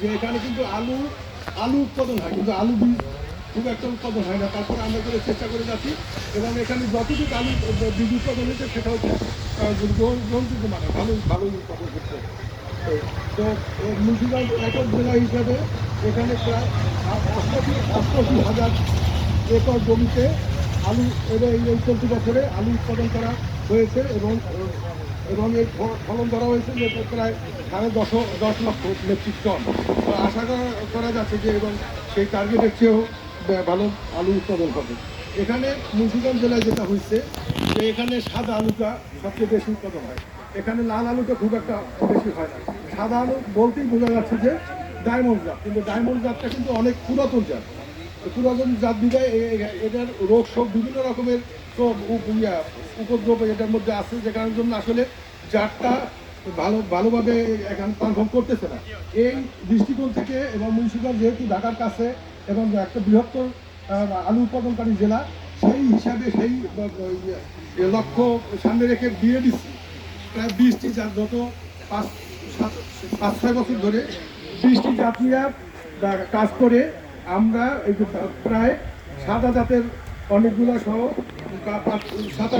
যে এখানে কিন্তু আলু আলু উৎপাদন হয়, কিন্তু আলু বীজ খুব একটা উৎপাদন হয় না। তারপরে আমরা করে চেষ্টা করে যাচ্ছি, এবং এখানে যতটুকু আলু, বীজ উৎপাদন হয়েছে সেটা হচ্ছে গ্রহণযোগ্য মানে ভালো ভালো উৎপাদন হচ্ছে। তো মুন্সিগঞ্জ একক জেলা হিসাবে এখানে প্রায় অষ্টাশি অষ্টাশি হাজার একর জমিতে আলু এবং এই চলতি বছরে আলু উৎপাদন করা হয়েছে এবং এবং এর ফলন ধরা হয়েছে যে প্রায় সাড়ে দশ দশ লক্ষ মেট্রিক টন। আশা করা- যাচ্ছে যে এবং সেই টার্গেটের চেয়েও ভালো আলু উৎপাদন হবে। এখানে মুন্সিগঞ্জ জেলায় যেটা হয়েছে, যে এখানে সাদা আলুটা সবচেয়ে বেশি উৎপাদন হয়। এখানে লাল আলুটা খুব একটা বেশি হয় না। সাদা আলু বলতেই বোঝা যাচ্ছে যে ডায়মন্ড জাত, কিন্তু ডায়মন্ড জাতটা কিন্তু অনেক পুরাতন জাত। পুরাতন জাত বিদায় এটার রোগ সব বিভিন্ন রকমের উপদ্রব এটার মধ্যে আছে, যে কারণের জন্য আসলে জাতটা ভালো, ভালোভাবে এখানে পারফর্ম করতেছে না। এই দৃষ্টিকোণ থেকে এবং মুন্সিগঞ্জ যেহেতু ঢাকার কাছে এবং একটা বৃহত্তর আলু উৎপাদনকারী জেলা, সেই হিসাবে সেই লক্ষ্য সামনে রেখে দিয়ে দিচ্ছি। প্রায় বিশটি জাত গত পাঁচ, সাত, পাঁচ, ছয় বছর ধরে বিশটি জাত নিয়ে কাজ করে আমরা প্রায় সাদা জাতের অনেকগুলো সহ সাত